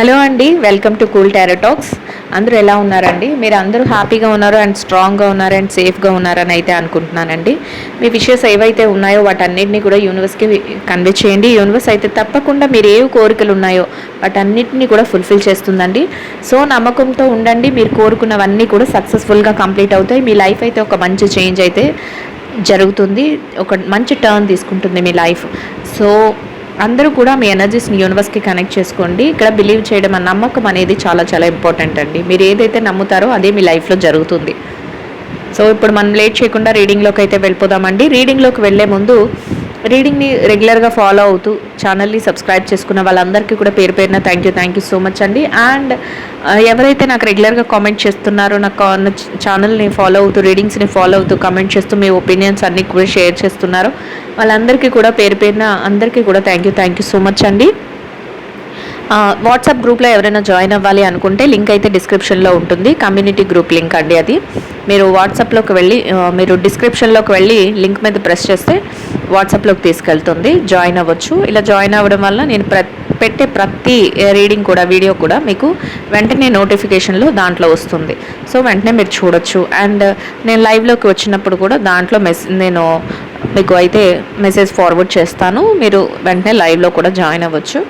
Hello అండి welcome to cool talks. అందరూ ఎలా ఉన్నారండి? మీరు అందరూ హ్యాపీగా ఉన్నారు అండ్ స్ట్రాంగ్గా ఉన్నారు అండ్ సేఫ్గా ఉన్నారని అయితే అనుకుంటున్నానండి. మీ విషయస్ ఏవైతే ఉన్నాయో వాటన్నిటిని కూడా యూనివర్స్కి కన్వే చేయండి. యూనివర్స్ అయితే తప్పకుండా మీరు ఏ కోరికలు ఉన్నాయో వాటన్నిటిని కూడా ఫుల్ఫిల్ చేస్తుందండి. సో నమ్మకంతో ఉండండి. మీరు కోరుకున్నవన్నీ కూడా సక్సెస్ఫుల్గా కంప్లీట్ అవుతాయి. మీ లైఫ్ అయితే ఒక మంచి చేంజ్ అయితే జరుగుతుంది. ఒక మంచి టర్న్ తీసుకుంటుంది మీ లైఫ్ సో అందరూ కూడా మీ ఎనర్జీస్ని యూనివర్స్కి కనెక్ట్ చేసుకోండి. ఇక్కడ బిలీవ్ చేయడం అన్న నమ్మకం అనేది చాలా చాలా ఇంపార్టెంట్ అండి. మీరు ఏదైతే నమ్ముతారో అదే మీ లైఫ్లో జరుగుతుంది. సో ఇప్పుడు మనం లేట్ చేయకుండా రీడింగ్లోకి అయితే వెళ్ళిపోదామండి. రీడింగ్లోకి వెళ్ళే ముందు రీడింగ్ని రెగ్యులర్గా ఫాలో అవుతూ ఛానల్ని సబ్స్క్రైబ్ చేసుకున్న వాళ్ళందరికీ కూడా పేరు పేరున thank you thank you so much అండి. అండ్ uh, ఎవరైతే నాకు రెగ్యులర్గా కామెంట్ చేస్తున్నారో నాకు ఛానల్ని ఫాలో అవుతూ రీడింగ్స్ని ఫాలో అవుతూ కామెంట్ చేస్తూ మీ ఒపీనియన్స్ అన్నీ కూడా షేర్ చేస్తున్నారో వాళ్ళందరికీ కూడా పేరు పేరున అందరికీ కూడా thank you thank you so much అండి. వాట్సాప్ గ్రూప్లో ఎవరైనా జాయిన్ అవ్వాలి అనుకుంటే లింక్ అయితే డిస్క్రిప్షన్లో ఉంటుంది. కమ్యూనిటీ గ్రూప్ లింక్ అండి అది. మీరు వాట్సాప్లోకి వెళ్ళి మీరు డిస్క్రిప్షన్లోకి వెళ్ళి లింక్ మీద ప్రెస్ చేస్తే వాట్సాప్లోకి తీసుకెళ్తుంది. జాయిన్ అవ్వచ్చు. ఇలా జాయిన్ అవ్వడం వల్ల నేను ప్ర పెట్టే ప్రతి రీడింగ్ కూడా వీడియో కూడా మీకు వెంటనే నోటిఫికేషన్లో దాంట్లో వస్తుంది. సో వెంటనే మీరు చూడొచ్చు. అండ్ నేను లైవ్లోకి వచ్చినప్పుడు కూడా దాంట్లో మెస్ నేను మీకు అయితే మెసేజ్ ఫార్వర్డ్ చేస్తాను. మీరు వెంటనే లైవ్లో కూడా జాయిన్ అవ్వచ్చు.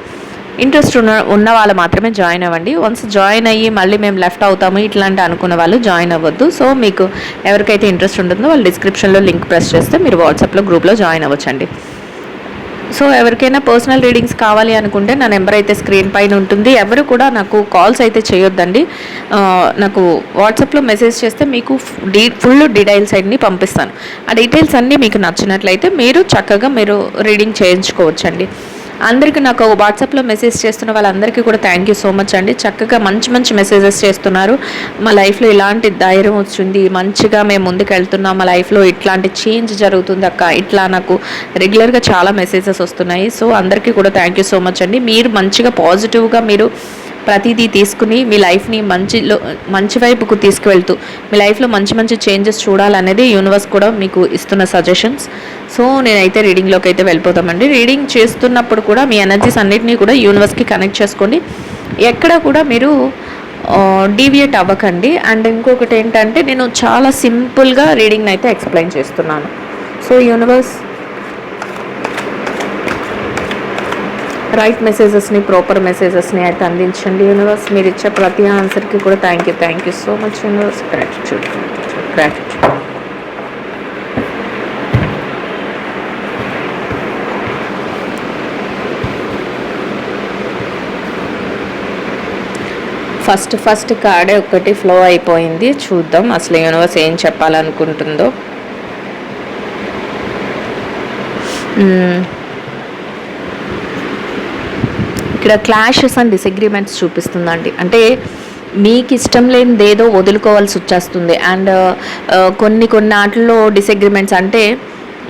ఇంట్రెస్ట్ ఉన్న ఉన్న వాళ్ళు మాత్రమే జాయిన్ అవ్వండి. వన్స్ జాయిన్ అయ్యి మళ్ళీ మేము లెఫ్ట్ అవుతాము ఇట్లాంటి అనుకున్న వాళ్ళు జాయిన్ అవ్వద్దు. సో మీకు ఎవరికైతే ఇంట్రెస్ట్ ఉంటుందో వాళ్ళు డిస్క్రిప్షన్లో లింక్ ప్రెస్ చేస్తే మీరు వాట్సాప్లో గ్రూప్లో జాయిన్ అవ్వచ్చండి. సో ఎవరికైనా పర్సనల్ రీడింగ్స్ కావాలి అనుకుంటే నా నెంబర్ అయితే స్క్రీన్ పైన ఉంటుంది. ఎవరు కూడా నాకు కాల్స్ అయితే చేయొద్దండి. నాకు వాట్సాప్లో మెసేజ్ చేస్తే మీకు డీ ఫుల్ డీటెయిల్స్ అన్ని పంపిస్తాను. ఆ డీటెయిల్స్ అన్నీ మీకు నచ్చినట్లయితే మీరు చక్కగా మీరు రీడింగ్ చేయించుకోవచ్చండి. అందరికీ నాకు వాట్సాప్లో మెసేజ్ చేస్తున్న వాళ్ళందరికీ కూడా థ్యాంక్ యూ సో మచ్ అండి. చక్కగా మంచి మంచి మెసేజెస్ చేస్తున్నారు. మా లైఫ్లో ఇలాంటి ధైర్యం వచ్చింది. మంచిగా మేము ముందుకు వెళ్తున్నాం మా లైఫ్లో ఇట్లాంటి చేంజ్ జరుగుతుంది అక్క. ఇట్లా నాకు రెగ్యులర్గా చాలా మెసేజెస్ వస్తున్నాయి. సో అందరికీ కూడా థ్యాంక్ యూ సో మచ్ అండి. మీరు మంచిగా పాజిటివ్గా మీరు ప్రతిదీ తీసుకుని మీ లైఫ్ని మంచిలో మంచి వైపుకు తీసుకువెళ్తూ మీ లైఫ్లో మంచి మంచి చేంజెస్ చూడాలనేది యూనివర్స్ కూడా మీకు ఇస్తున్న సజెషన్స్ సో నేనైతే రీడింగ్లోకి అయితే వెళ్ళిపోతామండి. రీడింగ్ చేస్తున్నప్పుడు కూడా మీ ఎనర్జీస్ అన్నిటినీ కూడా యూనివర్స్కి కనెక్ట్ చేసుకోండి. ఎక్కడ కూడా మీరు డీవియేట్ అవ్వకండి. అండ్ ఇంకొకటి ఏంటంటే నేను చాలా సింపుల్గా రీడింగ్ని అయితే ఎక్స్ప్లెయిన్ చేస్తున్నాను. సో యూనివర్స్ రైట్ మెసేజెస్ని ప్రాపర్ మెసేజెస్ని అయితే అందించండి యూనివర్స్ మీరు ఇచ్చే ప్రతి ఆన్సర్కి కూడా thank you thank you so much universe gratitude gratitude first first కార్డే ఒకటి ఫ్లో అయిపోయింది. చూద్దాం అసలు యూనివర్స్ ఏం చెప్పాలనుకుంటుందో. ఇక్కడ క్లాషెస్ అండ్ డిసగ్రిమెంట్స్ చూపిస్తుందండి. అంటే మీకు ఇష్టం లేనిదేదో వదులుకోవాల్సి వచ్చేస్తుంది. అండ్ కొన్ని కొన్ని ఆటల్లో డిసగ్రిమెంట్స్ అంటే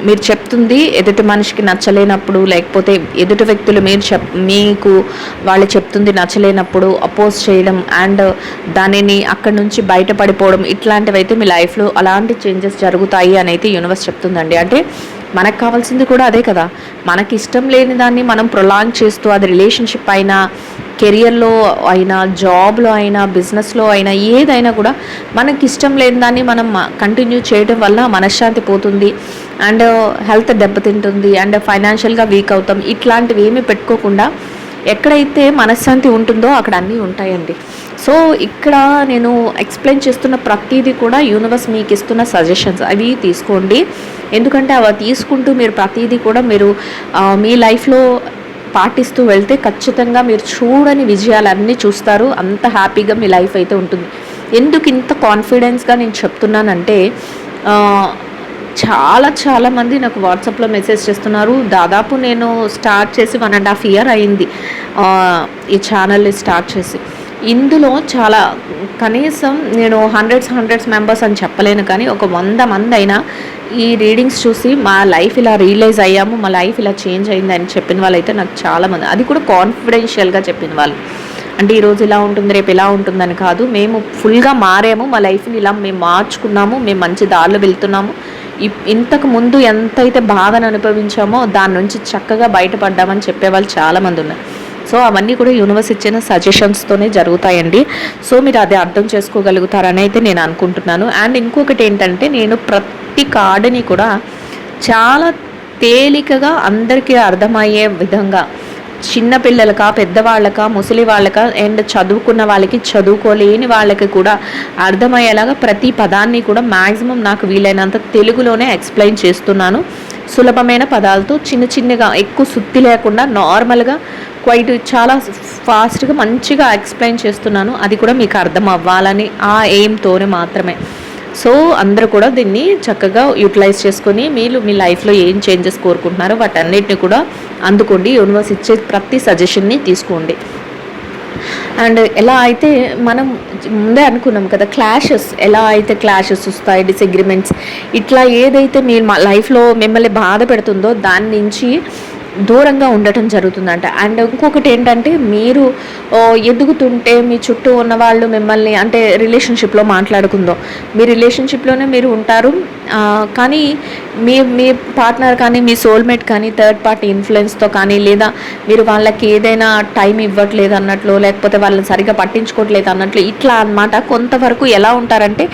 మీరు చెప్తుంది ఎదుటి మనిషికి నచ్చలేనప్పుడు లేకపోతే ఎదుటి వ్యక్తులు మీరు చెప్ మీకు వాళ్ళు చెప్తుంది నచ్చలేనప్పుడు అపోజ్ చేయడం అండ్ దానిని అక్కడి నుంచి బయటపడిపోవడం ఇట్లాంటివి అయితే మీ లైఫ్లో అలాంటి చేంజెస్ జరుగుతాయి అని అయితే యూనివర్స్ చెప్తుందండి. అంటే మనకు కావాల్సింది కూడా అదే కదా. మనకి ఇష్టం లేని దాన్ని మనం ప్రొలాంగ్ చేస్తూ అది రిలేషన్షిప్ అయినా కెరియర్లో అయినా జాబ్లో అయినా బిజినెస్లో అయినా ఏదైనా కూడా మనకి ఇష్టం లేని దాన్ని మనం కంటిన్యూ చేయడం వల్ల మనశ్శాంతి పోతుంది. అండ్ హెల్త్ దెబ్బతింటుంది. అండ్ ఫైనాన్షియల్గా వీక్ అవుతాం. ఇట్లాంటివి ఏమీ పెట్టుకోకుండా ఎక్కడైతే మనశ్శాంతి ఉంటుందో అక్కడ అన్నీ ఉంటాయండి. సో ఇక్కడ నేను ఎక్స్ప్లెయిన్ చేస్తున్న ప్రతిదీ కూడా యూనివర్స్ మీకు ఇస్తున్న సజెషన్స్ అవి తీసుకోండి. ఎందుకంటే అవి తీసుకుంటూ మీరు ప్రతిదీ కూడా మీరు మీ లైఫ్లో పాటిస్తూ వెళ్తే ఖచ్చితంగా మీరు చూడని విజయాలన్నీ చూస్తారు. అంత హ్యాపీగా మీ లైఫ్ అయితే ఉంటుంది. ఎందుకు ఇంత కాన్ఫిడెన్స్గా నేను చెప్తున్నానంటే చాలా చాలా మంది నాకు వాట్సాప్లో మెసేజ్ చేస్తున్నారు. దాదాపు నేను స్టార్ట్ చేసి వన్ అండ్ హాఫ్ ఇయర్ అయింది. ఈ ఛానల్ని స్టార్ట్ చేసి. ఇందులో చాలా కనీసం నేను హండ్రెడ్స్ హండ్రెడ్స్ మెంబర్స్ అని చెప్పలేను కానీ ఒక వంద మంది అయినా ఈ రీడింగ్స్ చూసి మా లైఫ్ ఇలా రియలైజ్ అయ్యాము మా లైఫ్ ఇలా చేంజ్ అయింది అని చెప్పిన వాళ్ళైతే నాకు చాలామంది అది కూడా కాన్ఫిడెన్షియల్గా చెప్పిన వాళ్ళు. అంటే ఈరోజు ఇలా ఉంటుంది రేపు ఇలా ఉంటుందని కాదు మేము ఫుల్గా మారాము మా లైఫ్ని ఇలా మేము మార్చుకున్నాము మేము మంచి దారిలో వెళ్తున్నాము. ఇంతకు ముందు ఎంతైతే బాధను అనుభవించామో దాని నుంచి చక్కగా బయటపడ్డామని చెప్పేవాళ్ళు చాలామంది ఉన్నారు. సో అవన్నీ కూడా యూనివర్స్ ఇచ్చిన సజెషన్స్తోనే జరుగుతాయండి. సో మీరు అది అర్థం చేసుకోగలుగుతారని అయితే నేను అనుకుంటున్నాను. అండ్ ఇంకొకటి ఏంటంటే నేను ప్రతి కార్డుని కూడా చాలా తేలికగా అందరికీ అర్థమయ్యే విధంగా చిన్న పిల్లలకా పెద్దవాళ్ళకా ముసలి వాళ్ళకా అండ్ చదువుకున్న వాళ్ళకి చదువుకోలేని వాళ్ళకి కూడా అర్థమయ్యేలాగా ప్రతి పదాన్ని కూడా మ్యాక్సిమం నాకు వీలైనంత తెలుగులోనే ఎక్స్ప్లెయిన్ చేస్తున్నాను. సులభమైన పదాలతో చిన్న చిన్నగా ఎక్కువ సుత్తి లేకుండా నార్మల్గా క్వైట్ చాలా ఫాస్ట్గా మంచిగా ఎక్స్ప్లెయిన్ చేస్తున్నాను. అది కూడా మీకు అర్థం అవ్వాలని ఆ ఎయిమ్తోనే మాత్రమే. సో అందరూ కూడా దీన్ని చక్కగా యూటిలైజ్ చేసుకొని మీరు మీ లైఫ్లో ఏం చేంజెస్ కోరుకుంటున్నారో వాటన్నిటిని కూడా అందుకోండి. యూనివర్స్ ఇచ్చే ప్రతి సజెషన్ని తీసుకోండి. అండ్ ఎలా అయితే మనం ముందే అనుకున్నాం కదా క్లాషెస్ ఎలా అయితే క్లాషెస్ వస్తాయి డిసగ్రిమెంట్స్ ఇట్లా ఏదైతే మీ లైఫ్లో మిమ్మల్ని బాధ పెడుతుందో దాని నుంచి దూరంగా ఉండటం జరుగుతుందంట. అండ్ ఇంకొకటి ఏంటంటే మీరు ఎదుగుతుంటే మీ చుట్టూ ఉన్న వాళ్ళు మిమ్మల్ని అంటే రిలేషన్షిప్లో మాట్లాడుకుందో మీ రిలేషన్షిప్లోనే మీరు ఉంటారు. కానీ మీ మీ పార్ట్నర్ కానీ మీ సోల్మేట్ కానీ థర్డ్ పార్టీ ఇన్ఫ్లుయెన్స్తో కానీ లేదా మీరు వాళ్ళకి ఏదైనా టైం ఇవ్వట్లేదు అన్నట్లు లేకపోతే వాళ్ళని సరిగ్గా పట్టించుకోవట్లేదు అన్నట్లు ఇట్లా అనమాట కొంతవరకు ఎలా ఉంటారంటే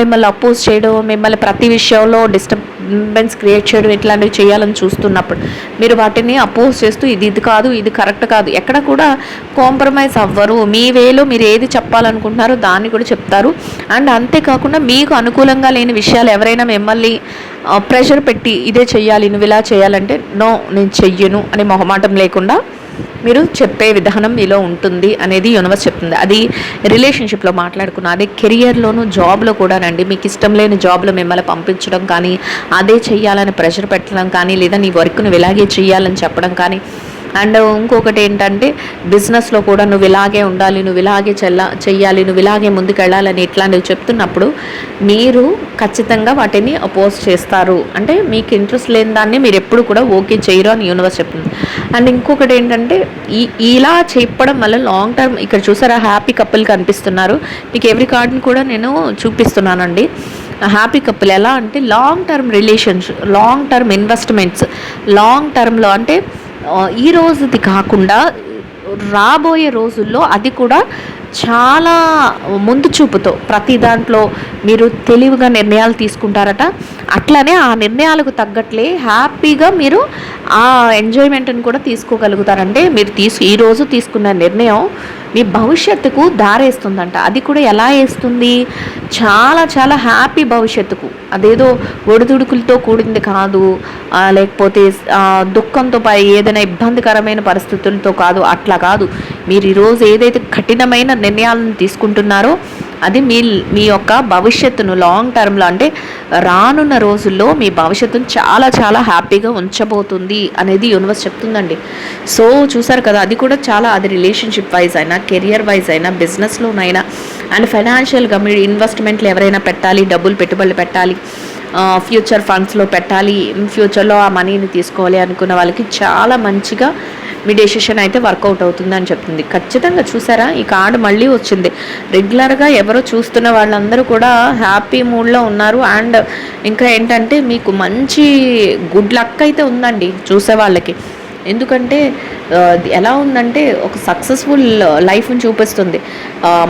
మిమ్మల్ని అపోజ్ చేయడం మిమ్మల్ని ప్రతి విషయంలో డిస్టర్బెన్స్ క్రియేట్ చేయడం ఇట్లాంటివి చేయాలని చూస్తున్నప్పుడు మీరు వాటిని అపోజ్ చేస్తూ ఇది ఇది కాదు ఇది కరెక్ట్ కాదు. ఎక్కడ కూడా కాంప్రమైజ్ అవ్వరు. మీ వేలో మీరు ఏది చెప్పాలనుకుంటున్నారో దాన్ని కూడా చెప్తారు. అండ్ అంతేకాకుండా మీకు అనుకూలంగా లేని విషయాలు ఎవరైనా మిమ్మల్ని ప్రెషర్ పెట్టి ఇదే చెయ్యాలి నువ్వు ఇలా చేయాలంటే నో నేను చెయ్యను అని మొహమాటం లేకుండా మీరు చెప్పే విధానం మీలో ఉంటుంది అనేది యూనివర్స్ చెప్తుంది. అది రిలేషన్షిప్లో మాట్లాడుకున్న అదే కెరియర్లోను జాబ్లో కూడానండి మీకు ఇష్టం లేని జాబ్లో మిమ్మల్ని పంపించడం కానీ అదే చెయ్యాలని ప్రెషర్ పెట్టడం కానీ లేదా నీ వర్క్ నువ్వు ఇలాగే చెయ్యాలని చెప్పడం కానీ అండ్ ఇంకొకటి ఏంటంటే బిజినెస్లో కూడా నువ్వు ఇలాగే ఉండాలి నువ్వు ఇలాగే చెల్ల చెయ్యాలి నువ్వు ఇలాగే ముందుకెళ్ళాలని ఇట్లాంటివి చెప్తున్నప్పుడు మీరు ఖచ్చితంగా వాటిని అపోజ్ చేస్తారు. అంటే మీకు ఇంట్రెస్ట్ లేని దాన్ని మీరు ఎప్పుడు కూడా ఓకే చేయరు అని యూనివర్స్ చెప్తుంది. అండ్ ఇంకొకటి ఏంటంటే ఈ ఇలా చెప్పడం వల్ల లాంగ్ టర్మ్ ఇక్కడ చూసారా హ్యాపీ కపుల్ కనిపిస్తున్నారు. మీకు ఎవ్రీ కార్డ్ని కూడా నేను చూపిస్తున్నానండి. హ్యాపీ కపుల్ ఎలా అంటే long term relations long term investments long టర్మ్లో అంటే ఈ రోజుది కాకుండా రాబోయే రోజుల్లో అది కూడా చాలా ముందు చూపుతో ప్రతి దాంట్లో మీరు తెలివిగా నిర్ణయాలు తీసుకుంటారట. అట్లనే ఆ నిర్ణయాలకు తగ్గట్లే హ్యాపీగా మీరు ఆ ఎంజాయ్మెంట్ని కూడా తీసుకోగలుగుతారంటే మీరు తీసు ఈరోజు తీసుకున్న నిర్ణయం మీ భవిష్యత్తుకు దారేస్తుందంట. అది కూడా ఎలా వేస్తుంది? చాలా చాలా హ్యాపీ భవిష్యత్తుకు. అదేదో ఒడిదుడుకులతో కూడింది కాదు. లేకపోతే దుఃఖంతో పై ఏదైనా ఇబ్బందికరమైన పరిస్థితులతో కాదు. అట్లా కాదు. మీరు ఈరోజు ఏదైతే కఠినమైన నిర్ణయాలను తీసుకుంటున్నారో అది మీ మీ యొక్క భవిష్యత్తును లాంగ్ టర్మ్లో అంటే రానున్న రోజుల్లో మీ భవిష్యత్తును చాలా చాలా హ్యాపీగా ఉంచబోతుంది అనేది యూనివర్స్ చెప్తుందండి. సో చూసారు కదా అది కూడా చాలా అది రిలేషన్షిప్ వైజ్ అయినా కెరియర్ వైజ్ అయినా బిజినెస్లోనైనా అండ్ ఫైనాన్షియల్గా మీరు ఇన్వెస్ట్మెంట్లు ఎవరైనా పెట్టాలి డబ్బులు పెట్టుబడులు పెట్టాలి ఫ్యూచర్ ఫండ్స్లో పెట్టాలి ఫ్యూచర్లో ఆ మనీని తీసుకోవాలి అనుకున్న వాళ్ళకి చాలా మంచిగా మీ డెసిషన్ అయితే వర్కౌట్ అవుతుందని చెప్తుంది. ఖచ్చితంగా చూసారా? ఈ కార్డు మళ్ళీ వచ్చింది. రెగ్యులర్గా ఎవరో చూస్తున్న వాళ్ళందరూ కూడా హ్యాపీ మూడ్లో ఉన్నారు. అండ్ ఇంకా ఏంటంటే మీకు మంచి గుడ్ లక్ అయితే ఉందండి చూసే వాళ్ళకి. ఎందుకంటే ఎలా ఉందంటే ఒక సక్సెస్ఫుల్ లైఫ్ని చూపిస్తుంది.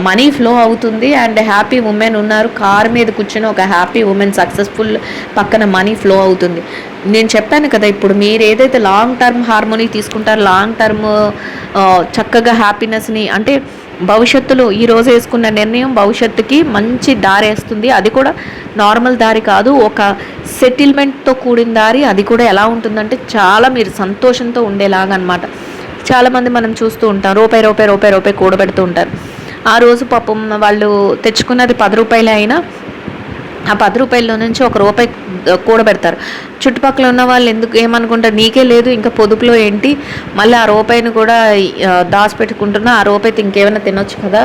మనీ ఫ్లో అవుతుంది అండ్ హ్యాపీ ఉమెన్ ఉన్నారు. కార్ మీద కూర్చొని ఒక హ్యాపీ ఉమెన్ సక్సెస్ఫుల్ పక్కన మనీ ఫ్లో అవుతుంది. నేను చెప్పాను కదా ఇప్పుడు మీరు ఏదైతే లాంగ్ టర్మ్ హార్మోనీ తీసుకుంటారో లాంగ్ టర్మ్ చక్కగా హ్యాపీనెస్ని అంటే భవిష్యత్తులో ఈరోజు వేసుకున్న నిర్ణయం భవిష్యత్తుకి మంచి దారి వేస్తుంది. అది కూడా నార్మల్ దారి కాదు ఒక సెటిల్మెంట్తో కూడిన దారి. అది కూడా ఎలా ఉంటుందంటే చాలా మీరు సంతోషంతో ఉండేలాగా అనమాట చాలామంది మనం చూస్తూ ఉంటాం రూపాయి రూపాయి రూపాయి రూపాయి కూడబెడుతూ ఉంటారు. ఆ రోజు పాపం వాళ్ళు తెచ్చుకున్నది పది రూపాయలే అయినా ఆ పది రూపాయల్లో నుంచి ఒక రూపాయి కూడబెడతారు. చుట్టుపక్కల ఉన్న వాళ్ళు ఎందుకు ఏమనుకుంటారు? నీకే లేదు ఇంకా పొదుపులో ఏంటి? మళ్ళీ ఆ రూపాయిని కూడా దాచిపెట్టుకుంటున్నా ఆ రూపాయితో ఇంకేమైనా తినొచ్చు కదా?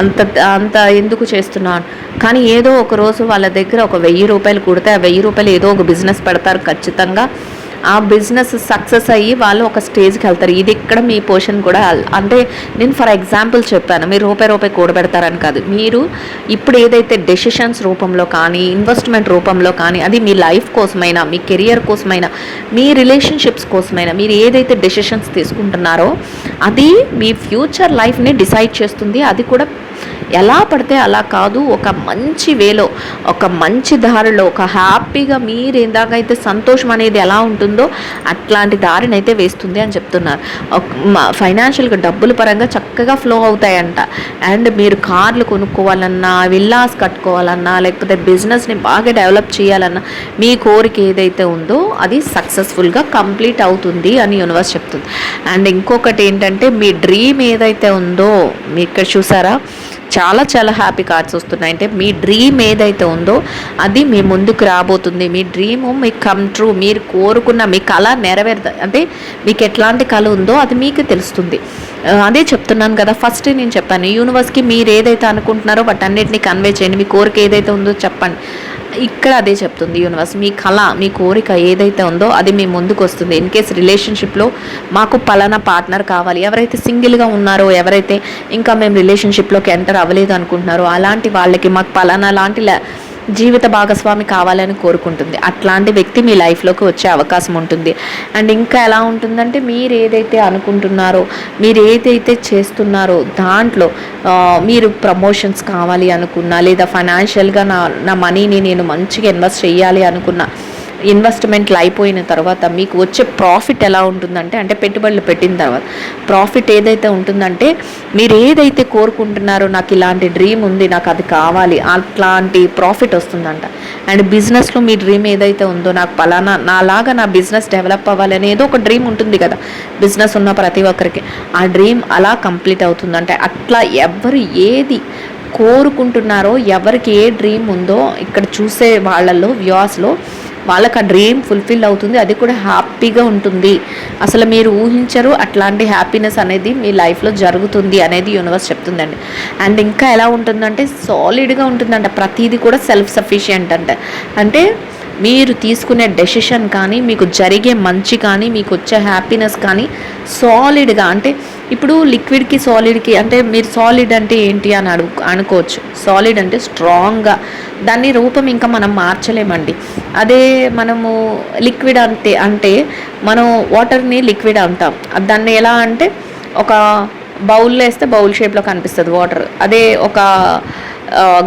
అంత అంత ఎందుకు చేస్తున్నాను కానీ ఏదో ఒక రోజు వాళ్ళ దగ్గర ఒక వెయ్యి రూపాయలు కుడితే ఆ వెయ్యి రూపాయలు ఏదో ఒక బిజినెస్ పెడతారు ఖచ్చితంగా. ఆ బిజినెస్ సక్సెస్ అయ్యి వాళ్ళు ఒక స్టేజ్కి వెళ్తారు. ఇది ఇక్కడ మీ పోర్షన్ కూడా. అంటే నేను ఫర్ ఎగ్జాంపుల్ చెప్పాను మీరు రూపాయి రూపాయి కూడబెడతారని కాదు. మీరు ఇప్పుడు ఏదైతే డెసిషన్స్ రూపంలో కానీ ఇన్వెస్ట్మెంట్ రూపంలో కానీ అది మీ లైఫ్ కోసమైనా మీ కెరియర్ కోసమైనా మీ రిలేషన్షిప్స్ కోసమైనా మీరు ఏదైతే డెసిషన్స్ తీసుకుంటున్నారో అది మీ ఫ్యూచర్ లైఫ్ని డిసైడ్ చేస్తుంది. అది కూడా ఎలా పడితే అలా కాదు ఒక మంచి వేలో ఒక మంచి దారిలో ఒక హ్యాపీగా మీరు ఇందాకైతే సంతోషం అనేది ఎలా ఉంటుందో అట్లాంటి దారిని అయితే వేస్తుంది అని చెప్తున్నారు. ఫైనాన్షియల్గా డబ్బుల పరంగా చక్కగా ఫ్లో అవుతాయంట. అండ్ మీరు కార్లు కొనుక్కోవాలన్నా విల్లాస్ కట్టుకోవాలన్నా లేకపోతే బిజినెస్ని బాగా డెవలప్ చేయాలన్నా మీ కోరిక ఏదైతే ఉందో అది సక్సెస్ఫుల్గా కంప్లీట్ అవుతుంది అని యూనివర్స్ చెప్తుంది. అండ్ ఇంకొకటి ఏంటంటే మీ డ్రీమ్ ఏదైతే ఉందో మీ ఇక్కడ చూసారా? చాలా చాలా హ్యాపీ కార్డ్స్ వస్తున్నాయి. అంటే మీ డ్రీమ్ ఏదైతే ఉందో అది మీ ముందుకు రాబోతుంది. మీ డ్రీమ్ మీకు కమ్ ట్రూ మీరు కోరుకున్న మీ కళ నెరవేరుత అంటే మీకు ఎట్లాంటి కళ ఉందో అది మీకు తెలుస్తుంది. అదే చెప్తున్నాను కదా ఫస్ట్ నేను చెప్పాను యూనివర్స్కి మీరు ఏదైతే అనుకుంటున్నారో వాటన్నిటిని కన్వే చేయండి. మీ కోరిక ఏదైతే ఉందో చెప్పండి. ఇక్కడ అదే చెప్తుంది యూనివర్స్ మీ కళ మీ కోరిక ఏదైతే ఉందో అది మీ ముందుకు వస్తుంది. ఇన్ కేస్ రిలేషన్షిప్లో మాకు పలానా పార్ట్నర్ కావాలి ఎవరైతే సింగిల్గా ఉన్నారో ఎవరైతే ఇంకా మేము రిలేషన్షిప్లోకి ఎంటర్ అవ్వలేదు అనుకుంటున్నారో అలాంటి వాళ్ళకి మాకు పలానా లాంటి జీవిత భాగస్వామి కావాలని కోరుకుంటుంది. అట్లాంటి వ్యక్తి మీ లైఫ్లోకి వచ్చే అవకాశం ఉంటుంది. అండ్ ఇంకా ఎలా ఉంటుందంటే మీరు ఏదైతే అనుకుంటున్నారో మీరు ఏదైతే చేస్తున్నారో దాంట్లో మీరు ప్రమోషన్స్ కావాలి అనుకున్నా లేదా ఫైనాన్షియల్గా నా నా మనీని నేను మంచిగా ఇన్వెస్ట్ చేయాలి అనుకున్నా ఇన్వెస్ట్మెంట్లు అయిపోయిన తర్వాత మీకు వచ్చే ప్రాఫిట్ ఎలా ఉంటుందంటే అంటే పెట్టుబడులు పెట్టిన తర్వాత ప్రాఫిట్ ఏదైతే ఉంటుందంటే మీరు ఏదైతే కోరుకుంటున్నారో నాకు ఇలాంటి డ్రీమ్ ఉంది నాకు అది కావాలి అట్లాంటి ప్రాఫిట్ వస్తుందంట. అండ్ బిజినెస్లో మీ డ్రీమ్ ఏదైతే ఉందో నాకు పలానా నాలాగా నా బిజినెస్ డెవలప్ అవ్వాలి అనేది ఒక డ్రీమ్ ఉంటుంది కదా. బిజినెస్ ఉన్న ప్రతి ఒక్కరికి. ఆ డ్రీమ్ అలా కంప్లీట్ అవుతుందంటే అట్లా ఎవరు ఏది కోరుకుంటున్నారో ఎవరికి ఏ డ్రీమ్ ఉందో ఇక్కడ చూసే వాళ్ళల్లో వ్యూస్లో వాళ్ళకి ఆ డ్రీమ్ ఫుల్ఫిల్ అవుతుంది అది కూడా హ్యాపీగా ఉంటుంది. అసలు మీరు ఊహించరు అట్లాంటి హ్యాపీనెస్ అనేది మీ లైఫ్లో జరుగుతుంది అనేది యూనివర్స్ చెప్తుందండి. అండ్ ఇంకా ఎలా ఉంటుందంటే సాలిడ్గా ఉంటుందంట ప్రతిదీ కూడా సెల్ఫ్ సఫిషియంట్ అంట. అంటే మీరు తీసుకునే డెసిషన్ కానీ మీకు జరిగే మంచి కానీ మీకు వచ్చే హ్యాపీనెస్ కానీ సాలిడ్గా అంటే ఇప్పుడు లిక్విడ్కి సాలిడ్కి అంటే మీరు సాలిడ్ అంటే ఏంటి అని అడుగు అనుకోవచ్చు. సాలిడ్ అంటే స్ట్రాంగ్గా దాన్ని రూపం ఇంకా మనం మార్చలేమండి. అదే మనము లిక్విడ్ అంతే అంటే మనం వాటర్ని లిక్విడ్ అంటాం. అది దాన్ని ఎలా అంటే ఒక బౌల్లో వేస్తే బౌల్ షేప్లో కనిపిస్తుంది వాటర్ అదే ఒక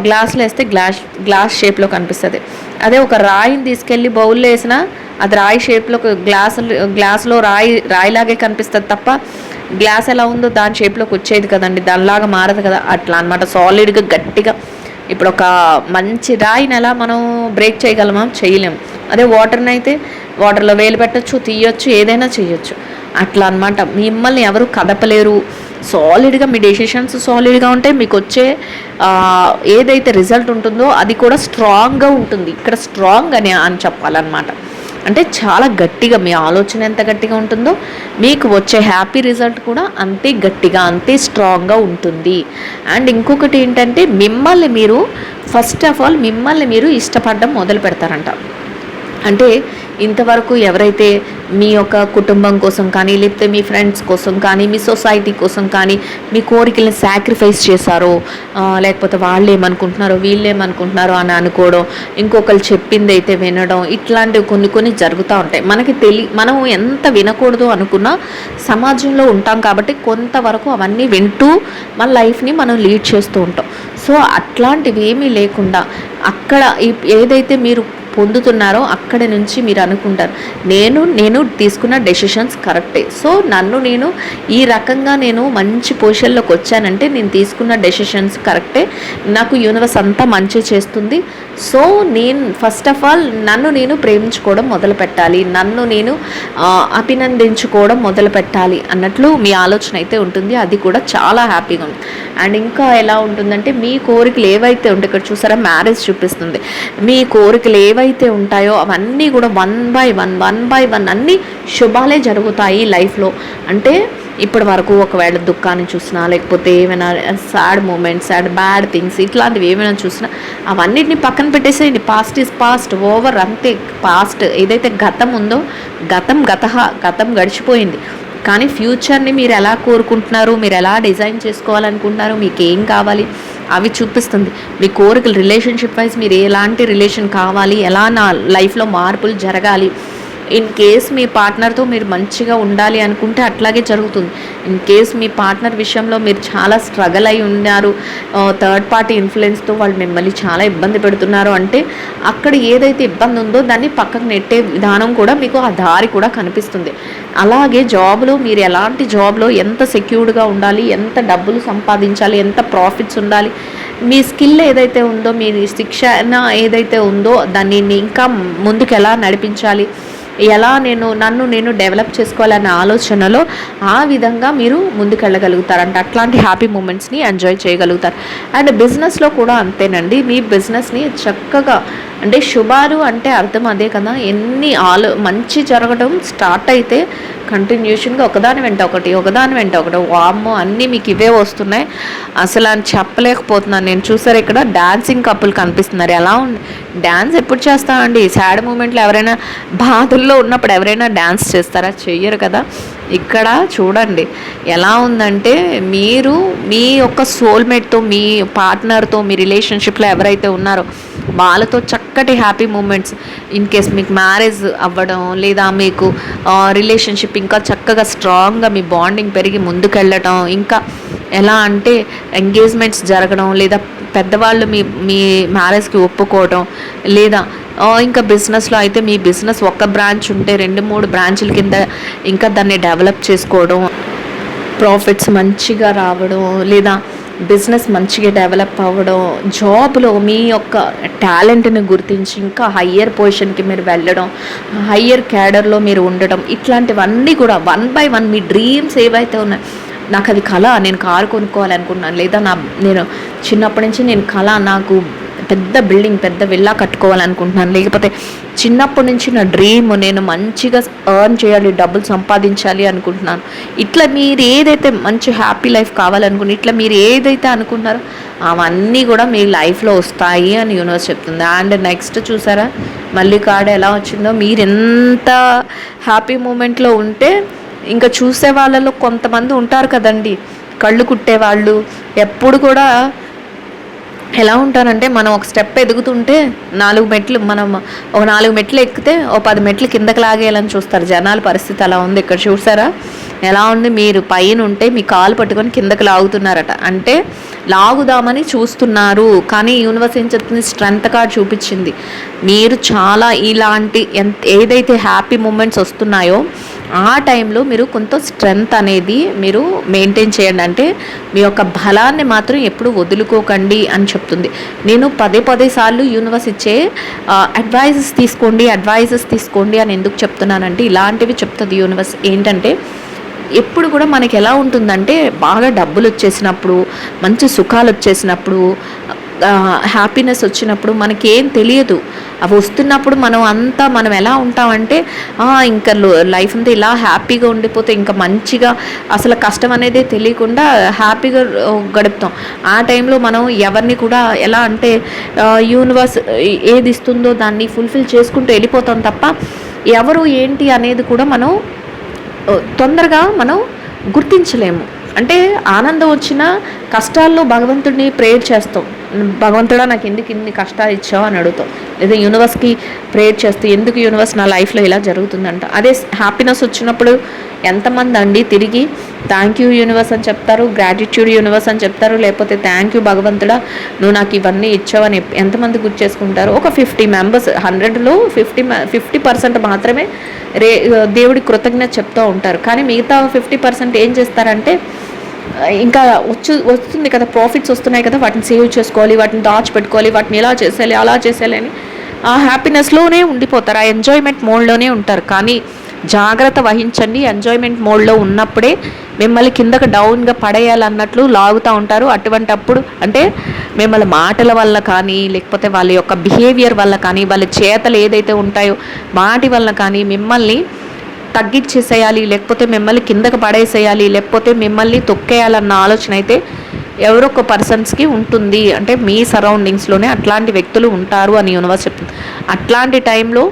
గ్లాస్లో వేస్తే గ్లాస్ గ్లాస్ షేప్లో కనిపిస్తుంది. అదే ఒక రాయిని తీసుకెళ్ళి బౌల్లో వేసినా అది రాయి షేప్లో ఒక గ్లాస్ గ్లాస్లో రాయి రాయిలాగే కనిపిస్తుంది తప్ప గ్లాస్ ఎలా ఉందో దాని షేప్లోకి వచ్చేది కదండి. దానిలాగా మారదు కదా. అట్లా అనమాట సాలిడ్గా గట్టిగా. ఇప్పుడు ఒక మంచి రాయిని ఎలా మనం బ్రేక్ చేయగలమా? చేయలేం. అదే వాటర్ని అయితే వాటర్లో వేలు పెట్టచ్చు తీయొచ్చు ఏదైనా చేయొచ్చు. అట్లా అనమాట మిమ్మల్ని ఎవరు కదపలేరు. సాలిడ్గా మీ డెసిషన్స్ సాలిడ్గా ఉంటే మీకు వచ్చే ఏదైతే రిజల్ట్ ఉంటుందో అది కూడా స్ట్రాంగ్గా ఉంటుంది. ఇక్కడ స్ట్రాంగ్ అని అని చెప్పాలన్నమాట. అంటే చాలా గట్టిగా మీ ఆలోచన ఎంత గట్టిగా ఉంటుందో మీకు వచ్చే హ్యాపీ రిజల్ట్ కూడా అంతే గట్టిగా అంతే స్ట్రాంగ్గా ఉంటుంది. అండ్ ఇంకొకటి ఏంటంటే మిమ్మల్ని మీరు ఫస్ట్ ఆఫ్ ఆల్ మిమ్మల్ని మీరు ఇష్టపడడం మొదలు పెడతారంట. అంటే ఇంతవరకు ఎవరైతే మీ యొక్క కుటుంబం కోసం కానీ లేకపోతే మీ ఫ్రెండ్స్ కోసం కానీ మీ సొసైటీ కోసం కానీ మీ కోరికలను సాక్రిఫైస్ చేశారో లేకపోతే వాళ్ళు ఏమనుకుంటున్నారో వీళ్ళు ఏమనుకుంటున్నారో అని అనుకోవడం ఇంకొకరు చెప్పింది అయితే వినడం ఇట్లాంటివి కొన్ని కొన్ని జరుగుతూ ఉంటాయి. మనకి తెలి మనం ఎంత వినకూడదు అనుకున్నా సమాజంలో ఉంటాం కాబట్టి కొంతవరకు అవన్నీ వింటూ మన లైఫ్ని మనం లీడ్ చేస్తూ ఉంటాం. సో అట్లాంటివి ఏమీ లేకుండా అక్కడ ఏదైతే మీరు పొందుతున్నారో అక్కడ నుంచి మీరు అనుకుంటారు. నేను నేను తీసుకున్న డెసిషన్స్ కరెక్టే సో నన్ను నేను ఈ రకంగా నేను మంచి పొజిషన్లోకి వచ్చానంటే నేను తీసుకున్న డెసిషన్స్ కరెక్టే నాకు యూనివర్స్ అంతా మంచి చేస్తుంది. సో నేను ఫస్ట్ ఆఫ్ ఆల్ నన్ను నేను ప్రేమించుకోవడం మొదలు పెట్టాలి నన్ను నేను అభినందించుకోవడం మొదలు పెట్టాలి అన్నట్లు మీ ఆలోచన అయితే ఉంటుంది. అది కూడా చాలా హ్యాపీగా ఉంది. అండ్ ఇంకా ఎలా ఉంటుందంటే మీ కోరికలు ఏవైతే ఉంటాయి ఇక్కడ చూసారా మ్యారేజ్ చూపిస్తుంది. మీ కోరికలు ఏవైతే ఉంటాయో అవన్నీ కూడా one by one one by one అన్నీ శుభాలే జరుగుతాయి లైఫ్లో. అంటే ఇప్పటి వరకు ఒకవేళ దుఃఖాన్ని చూసినా లేకపోతే ఏమైనా sad moments sad bad things ఇట్లాంటివి ఏమైనా చూసినా అవన్నిటిని పక్కన పెట్టేసేయండి. పాస్ట్ ఈజ్ పాస్ట్ ఓవర్ అంతే. పాస్ట్ ఏదైతే గతం ఉందో గతం గత గతం గడిచిపోయింది. కానీ ఫ్యూచర్ని మీరు ఎలా కోరుకుంటున్నారు మీరు ఎలా డిజైన్ చేసుకోవాలనుకుంటున్నారు మీకు ఏం కావాలి అవి చూపిస్తుంది. మీ కోరికలు రిలేషన్షిప్ వైజ్ మీరు ఎలాంటి రిలేషన్ కావాలి ఎలా నా లైఫ్లో మార్పులు జరగాలి ఇన్ కేస్ మీ పార్ట్నర్తో మీరు మంచిగా ఉండాలి అనుకుంటే అట్లాగే జరుగుతుంది. ఇన్ కేస్ మీ పార్ట్నర్ విషయంలో మీరు చాలా స్ట్రగల్ అయి ఉన్నారు థర్డ్ పార్టీ ఇన్ఫ్లుయెన్స్తో వాళ్ళు మిమ్మల్ని చాలా ఇబ్బంది పెడుతున్నారు అంటే అక్కడ ఏదైతే ఇబ్బంది ఉందో దాన్ని పక్కకు నెట్టే విధానం కూడా మీకు ఆ దారి కూడా కనిపిస్తుంది. అలాగే జాబ్లో మీరు ఎలాంటి జాబ్లో ఎంత సెక్యూర్డ్గా ఉండాలి ఎంత డబ్బులు సంపాదించాలి ఎంత ప్రాఫిట్స్ ఉండాలి మీ స్కిల్ ఏదైతే ఉందో మీ శిక్షణ ఏదైతే ఉందో దాన్ని ఇంకా ముందుకు ఎలా నడిపించాలి ఎలా నేను నన్ను నేను డెవలప్ చేసుకోవాలనే ఆలోచనలో ఆ విధంగా మీరు ముందుకెళ్ళగలుగుతారంట. అట్లాంటి హ్యాపీ మూమెంట్స్ని ఎంజాయ్ చేయగలుగుతారు. అండ్ బిజినెస్లో కూడా అంతేనండి. మీ బిజినెస్ని చక్కగా అంటే శుభారు అంటే అర్థం అదే కదా. ఎన్ని ఆలో మంచి జరగడం స్టార్ట్ అయితే కంటిన్యూషన్గా ఒకదాని వెంట ఒకటి ఒకదాని వెంట ఒకటి వామ్మో అన్నీ మీకు ఇవే వస్తున్నాయి. అసలు అని చెప్పలేకపోతున్నాను. నేను చూసారు ఇక్కడ డాన్సింగ్ కప్పులు కనిపిస్తున్నారు. ఎలా ఉంది డ్యాన్స్ ఎప్పుడు చేస్తామండి? సాడ్ మూమెంట్లో ఎవరైనా బాధల్లో ఉన్నప్పుడు ఎవరైనా డ్యాన్స్ చేస్తారా? చెయ్యరు కదా. ఇక్కడ చూడండి ఎలా ఉందంటే మీరు మీ యొక్క సోల్మేట్తో మీ పార్ట్నర్తో మీ రిలేషన్షిప్లో ఎవరైతే ఉన్నారో వాళ్ళతో చక్కటి హ్యాపీ మూమెంట్స్ ఇన్ కేస్ మీకు మ్యారేజ్ అవ్వడం లేదా మీకు రిలేషన్షిప్ ఇంకా చక్కగా స్ట్రాంగ్గా మీ బాండింగ్ పెరిగి ముందుకెళ్ళటం ఇంకా ఎలా అంటే ఎంగేజ్మెంట్స్ జరగడం లేదా పెద్దవాళ్ళు మీ మీ మ్యారేజ్కి ఒప్పుకోవడం లేదా ఇంకా బిజినెస్లో అయితే మీ బిజినెస్ ఒక్క బ్రాంచ్ ఉంటే రెండు మూడు బ్రాంచ్ల కింద ఇంకా దాన్ని డెవలప్ చేసుకోవడం ప్రాఫిట్స్ మంచిగా రావడం లేదా బిజినెస్ మంచిగా డెవలప్ అవ్వడం జాబ్లో మీ యొక్క టాలెంట్ని గుర్తించి ఇంకా హయ్యర్ పొజిషన్కి మీరు వెళ్ళడం హయ్యర్ క్యాడర్లో మీరు ఉండడం ఇట్లాంటివన్నీ కూడా వన్ బై వన్ మీ డ్రీమ్స్ ఏవైతే ఉన్నాయి నాకు అది కళ నేను కారు కొనుక్కోవాలనుకున్నాను లేదా నా నేను చిన్నప్పటి నుంచి నేను కళ నాకు పెద్ద బిల్డింగ్ పెద్ద విల్లా కట్టుకోవాలనుకుంటున్నాను. లేకపోతే చిన్నప్పటి నుంచి నా డ్రీమ్ నేను మంచిగా ఎర్న్ చేయాలి డబ్బులు సంపాదించాలి అనుకుంటున్నాను. ఇట్లా మీరు ఏదైతే మంచి హ్యాపీ లైఫ్ కావాలనుకుని ఇట్లా మీరు ఏదైతే అనుకుంటున్నారో అవన్నీ కూడా మీ లైఫ్లో వస్తాయి అని యూనివర్స్ చెప్తుంది. అండ్ నెక్స్ట్ చూసారా మళ్ళీ కార్డు ఎలా వచ్చిందో మీరు ఎంత హ్యాపీ మూమెంట్లో ఉంటే ఇంకా చూసే వాళ్ళలో కొంతమంది ఉంటారు కదండి. కళ్ళు కుట్టేవాళ్ళు ఎప్పుడు కూడా ఎలా ఉంటానంటే మనం ఒక స్టెప్ ఎదుగుతుంటే నాలుగు మెట్లు మనం ఒక నాలుగు మెట్లు ఎక్కితే ఓ పది మెట్లు కిందకి లాగేయాలని చూస్తారు జనాల పరిస్థితి అలా ఉంది. ఇక్కడ చూసారా? ఎలా ఉంది? మీరు పైన ఉంటే మీ కాలు పట్టుకొని కిందకి లాగుతున్నారట. అంటే లాగుదామని చూస్తున్నారు కానీ యూనివర్స్ ఏం చెప్తుంది? స్ట్రెంత్ కార్డ్ చూపించింది. మీరు చాలా ఇలాంటి ఎంత ఏదైతే హ్యాపీ మూమెంట్స్ వస్తున్నాయో ఆ టైంలో మీరు కొంత స్ట్రెంగ్త్ అనేది మీరు మెయింటైన్ చేయండి. అంటే మీ యొక్క బలాన్ని మాత్రం ఎప్పుడు వదులుకోకండి అని చెప్తుంది. నేను పదే పదే సార్లు యూనివర్స్ ఇచ్చే అడ్వైజెస్ తీసుకోండి అడ్వైజెస్ తీసుకోండి అని ఎందుకు చెప్తున్నానంటే ఇలాంటివి చెప్తుంది యూనివర్స్ ఏంటంటే ఎప్పుడు కూడా మనకి ఎలా ఉంటుందంటే బాగా డబ్బులు వచ్చేసినప్పుడు మంచి సుఖాలు వచ్చేసినప్పుడు హ్యాపీనెస్ వచ్చినప్పుడు మనకేం తెలియదు. అవి వస్తున్నప్పుడు మనం అంతా మనం ఎలా ఉంటామంటే ఇంకా లైఫ్ అంతా ఇలా హ్యాపీగా ఉండిపోతే ఇంకా మంచిగా అసలు కష్టం అనేది తెలియకుండా హ్యాపీగా గడుపుతాం. ఆ టైంలో మనం ఎవరిని కూడా ఎలా అంటే యూనివర్స్ ఏది ఇస్తుందో దాన్ని ఫుల్ఫిల్ చేసుకుంటూ వెళ్ళిపోతాం తప్ప ఎవరు ఏంటి అనేది కూడా మనం తొందరగా మనం గుర్తించలేము. అంటే ఆనందం వచ్చిన కష్టాల్లో భగవంతుడిని ప్రేయర్ చేస్తాం. భగవంతుడా నాకు ఎందుకు ఇన్ని కష్టాలు ఇచ్చావు అని అడుగుతాం. లేదా యూనివర్స్కి ప్రేయర్ చేస్తూ ఎందుకు యూనివర్స్ నా లైఫ్లో ఇలా జరుగుతుందంట. అదే హ్యాపీనెస్ వచ్చినప్పుడు ఎంతమంది అండి తిరిగి థ్యాంక్ యూ యూనివర్స్ అని చెప్తారు గ్రాటిట్యూడ్ యూనివర్స్ అని చెప్తారు లేకపోతే థ్యాంక్ యూ భగవంతుడా నువ్వు నాకు ఇవన్నీ ఇచ్చావని ఎంతమంది గుర్తు చేసుకుంటారు? ఒక ఫిఫ్టీ మెంబర్స్ హండ్రెడ్లో ఫిఫ్టీ ఫిఫ్టీ పర్సెంట్ మాత్రమే రే దేవుడి కృతజ్ఞత చెప్తూ ఉంటారు. కానీ మిగతా ఫిఫ్టీ పర్సెంట్ ఏం చేస్తారంటే ఇంకా వచ్చు వస్తుంది కదా ప్రాఫిట్స్ వస్తున్నాయి కదా వాటిని సేవ్ చేసుకోవాలి వాటిని దాచిపెట్టుకోవాలి వాటిని ఎలా చేసేయాలి అలా చేసేయాలి అని ఆ హ్యాపీనెస్లోనే ఉండిపోతారు ఆ ఎంజాయ్మెంట్ మోడ్లోనే ఉంటారు. కానీ జాగ్రత్త వహించండి. ఎంజాయ్మెంట్ మోడ్లో ఉన్నప్పుడే మిమ్మల్ని కిందకు డౌన్గా పడేయాలన్నట్లు లాగుతూ ఉంటారు. అటువంటి అప్పుడు అంటే మిమ్మల్ని మాటల వల్ల కానీ లేకపోతే వాళ్ళ యొక్క బిహేవియర్ వల్ల కానీ వాళ్ళ చేతలు ఏదైతే ఉంటాయో వాటి వల్ల కానీ మిమ్మల్ని తగ్గించేసేయాలి లేకపోతే మిమ్మల్ని కిందకి పడేసేయాలి లేకపోతే మిమ్మల్ని తొక్కేయాలన్న ఆలోచన అయితే ఎవరొక పర్సన్స్కి ఉంటుంది. అంటే మీ సరౌండింగ్స్లోనే అట్లాంటి వ్యక్తులు ఉంటారు అని యూనివర్స్ చెప్తుంది. అట్లాంటి టైంలో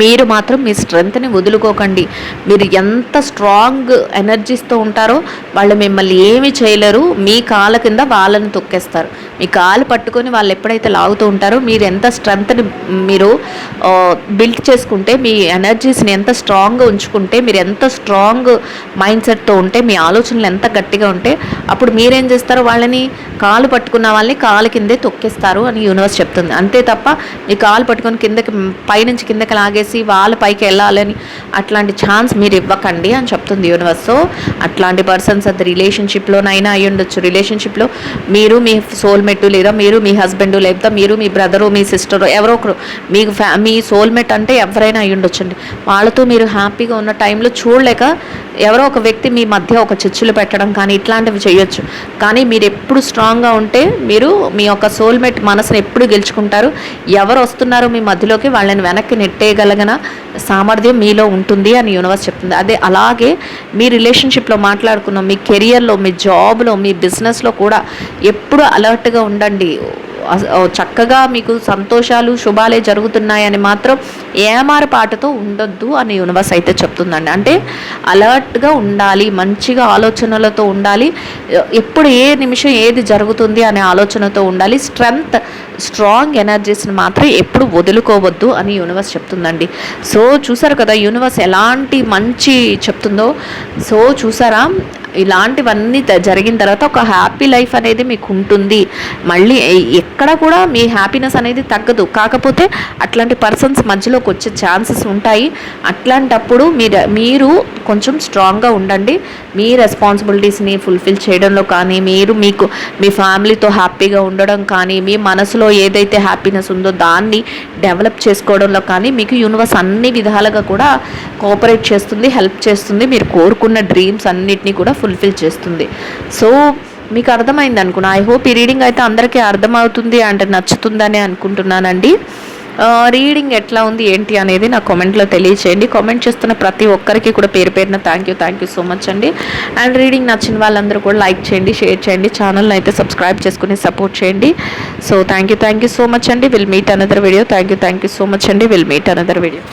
మీరు మాత్రం మీ స్ట్రెంగ్త్ని వదులుకోకండి. మీరు ఎంత స్ట్రాంగ్ ఎనర్జీస్తో ఉంటారో వాళ్ళు మిమ్మల్ని ఏమి చేయలేరు. మీ కాళ్ళ కింద వాళ్ళని తొక్కేస్తారు. మీ కాలు పట్టుకొని వాళ్ళు ఎప్పుడైతే లాగుతూ ఉంటారో మీరు ఎంత స్ట్రెంగ్త్ని మీరు బిల్డ్ చేసుకుంటే మీ ఎనర్జీస్ని ఎంత స్ట్రాంగ్గా ఉంచుకుంటే మీరు ఎంత స్ట్రాంగ్ మైండ్ సెట్తో ఉంటే మీ ఆలోచనలు ఎంత గట్టిగా ఉంటే అప్పుడు మీరేం చేస్తారు వాళ్ళని కాలు పట్టుకున్న వాళ్ళని కాలు కిందే తొక్కేస్తారు అని యూనివర్స్ చెప్తుంది. అంతే తప్ప మీ కాలు పట్టుకొని కిందకి పైనుంచి కిందకి లాగే చేసి వాళ్ళ పైకి వెళ్ళాలని అట్లాంటి ఛాన్స్ మీరు ఇవ్వకండి అని చెప్తుంది యూనివర్స్ సో అట్లాంటి పర్సన్స్ అది రిలేషన్షిప్లోనైనా అయి ఉండొచ్చు. రిలేషన్షిప్లో మీరు మీ సోల్మేట్ లేదా మీరు మీ హస్బెండ్ లేకపోతే మీరు మీ బ్రదరు మీ సిస్టరు ఎవరో ఒకరు మీకు ఫ్యా మీ సోల్మేట్ అంటే ఎవరైనా అయి ఉండొచ్చండి. వాళ్ళతో మీరు హ్యాపీగా ఉన్న టైంలో చూడలేక ఎవరో ఒక వ్యక్తి మీ మధ్య ఒక చిచ్చులు పెట్టడం కానీ ఇట్లాంటివి చేయొచ్చు. కానీ మీరు ఎప్పుడు స్ట్రాంగ్గా ఉంటే మీరు మీ యొక్క సోల్మేట్ మనసుని ఎప్పుడు గెలుచుకుంటారు? ఎవరు వస్తున్నారో మీ మధ్యలోకి వాళ్ళని వెనక్కి నెట్టేయగలిగిన సామర్థ్యం మీలో ఉంటుంది అని యూనివర్స్ చెప్తుంది. అదే అలాగే మీ రిలేషన్షిప్లో మాట్లాడుకున్న మీ కెరియర్లో మీ జాబ్లో మీ బిజినెస్లో కూడా ఎప్పుడు అలర్ట్గా ఉండండి. చక్కగా మీకు సంతోషాలు శుభాలే జరుగుతున్నాయని మాత్రం ఏమారపాటుతో ఉండొద్దు అని యూనివర్స్ అయితే చెప్తుందండి. అంటే అలర్ట్గా ఉండాలి మంచిగా ఆలోచనలతో ఉండాలి ఎప్పుడు ఏ నిమిషం ఏది జరుగుతుంది అనే ఆలోచనతో ఉండాలి. స్ట్రెంగ్త్ స్ట్రాంగ్ ఎనర్జీస్ని మాత్రం ఎప్పుడు వదులుకోవద్దు అని యూనివర్స్ చెప్తుందండి. సో చూసారు కదా యూనివర్స్ ఎలాంటి మంచి చెప్తుందో. సో చూసారా? ఇలాంటివన్నీ జరిగిన తర్వాత ఒక హ్యాపీ లైఫ్ అనేది మీకు ఉంటుంది మళ్ళీ ఎక్కడ కూడా మీ హ్యాపీనెస్ అనేది తగ్గదు. కాకపోతే అట్లాంటి పర్సన్స్ మధ్యలోకి వచ్చే ఛాన్సెస్ ఉంటాయి. అట్లాంటప్పుడు మీరు మీరు కొంచెం స్ట్రాంగ్గా ఉండండి. మీ రెస్పాన్సిబిలిటీస్ని ఫుల్ఫిల్ చేయడంలో కానీ మీరు మీకు మీ ఫ్యామిలీతో హ్యాపీగా ఉండడం కానీ మీ మనసులో ఏదైతే హ్యాపీనెస్ ఉందో దాన్ని డెవలప్ చేసుకోవడంలో కానీ మీకు యూనివర్స్ అన్ని విధాలుగా కూడా కోఆపరేట్ చేస్తుంది హెల్ప్ చేస్తుంది. మీరు కోరుకున్న డ్రీమ్స్ అన్నిటినీ కూడా ఫుల్ఫిల్ చేస్తుంది. సో మీకు అర్థమైంది అనుకున్నా. ఐ హోప్ ఈ రీడింగ్ అయితే అందరికీ అర్థమవుతుంది అంటే నచ్చుతుందని అనుకుంటున్నానండి. రీడింగ్ ఎట్లా ఉంది ఏంటి అనేది నా కామెంట్లో తెలియచేయండి. కామెంట్ చేస్తున్న ప్రతి ఒక్కరికి కూడా పేరు పేరున thank you thank you so much అండి. అండ్ రీడింగ్ నచ్చిన వాళ్ళందరూ కూడా లైక్ చేయండి షేర్ చేయండి. ఛానల్ని అయితే సబ్స్క్రైబ్ చేసుకుని సపోర్ట్ చేయండి. So thank you thank you so much అండి. Will meet another video thank you thank you so much అండి. Will meet another video